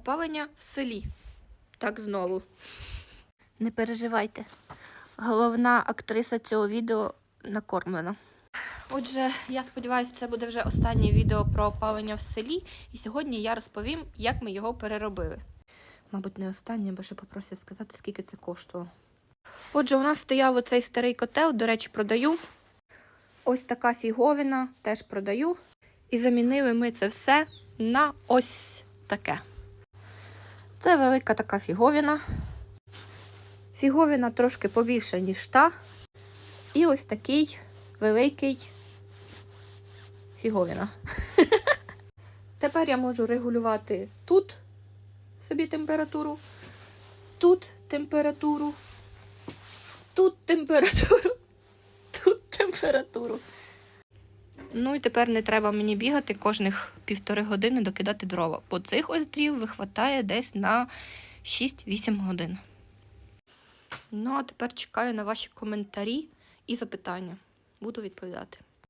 опалення в селі. Так знову. Не переживайте. Головна актриса цього відео накормлена. Отже, я сподіваюся, це буде вже останнє відео про опалення в селі. І сьогодні я розповім, як ми його переробили. Мабуть, не останнє, бо ще попросять сказати, скільки це коштувало. Отже, у нас стояв оцей старий котел, до речі, продаю. Ось така фіговіна теж продаю. І замінили ми це все на ось таке. Це велика така фіговіна. Фіговіна трошки побільше, ніж та. І ось такий великий фіговіна. Тепер я можу регулювати тут собі температуру, тут температуру, тут температуру, тут температуру. Ну і тепер не треба мені бігати кожних півтори години докидати дрова. Бо цих ось дрів вихватає десь на 6-8 годин. Ну, а тепер чекаю на ваші коментарі і запитання. Буду відповідати.